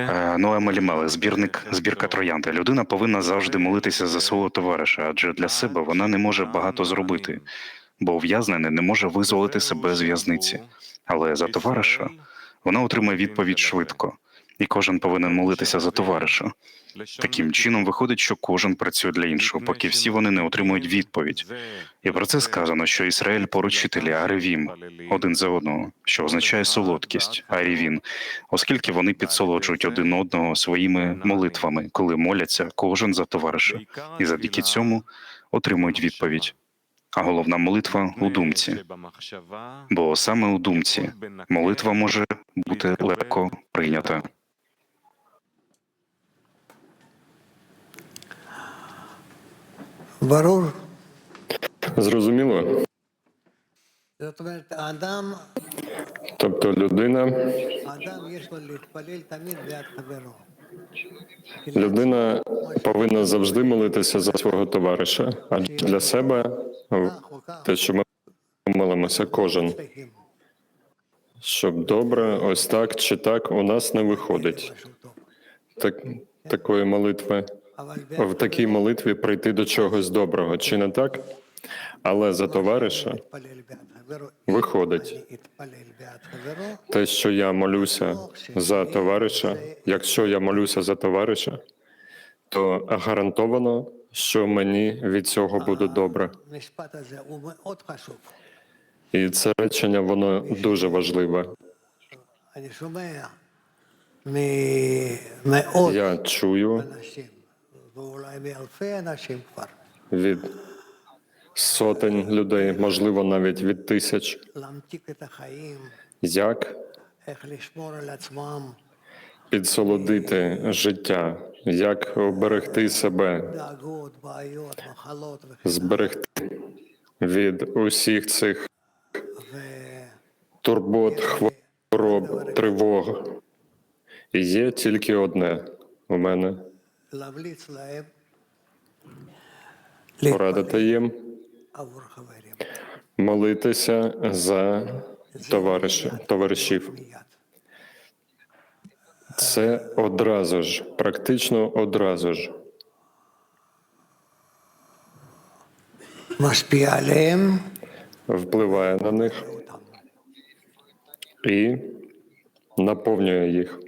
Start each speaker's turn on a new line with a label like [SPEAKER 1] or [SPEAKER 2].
[SPEAKER 1] Е, Малімеле, збірник збірка троянда. Людина повинна завжди молитися за свого товариша, адже для себе вона не може багато зробити, бо ув'язнений не може визволити себе з в'язниці. Але за товариша вона отримає відповідь швидко, і кожен повинен молитися за товариша. Таким чином виходить, що кожен працює для іншого, поки всі вони не отримують відповідь. І про це сказано, що Ізраїль поручителі Аревім один за одного, що означає солодкість Арівін, оскільки вони підсолоджують один одного своїми молитвами, коли моляться кожен за товариша, і завдяки цьому отримують відповідь. А головна молитва у думці, бо саме у думці молитва може бути легко прийнята.
[SPEAKER 2] Varur.
[SPEAKER 3] Зрозуміло. Тобто людина. Людина повинна завжди молитися за свого товариша, Адже для себе те, що ми молимося, кожен. Щоб добре, ось так чи так у нас не виходить. Так, Такої молитви в такій молитві прийти до чогось доброго, чи не так? Але за товариша виходить те, що я молюся за товариша. Якщо я молюся за товариша, то гарантовано, що мені від цього буде добре. І це речення воно дуже важливе. Я чую від сотень людей, можливо, навіть від тисяч. Як? Підсолодити життя, як оберегти себе, зберегти від усіх цих турбот, хвороб, тривог. І є тільки одне у мене. Радити їм. Молитися за товариш, товаришів. Це одразу ж, практично одразу ж. Впливає на них і наповнює їх.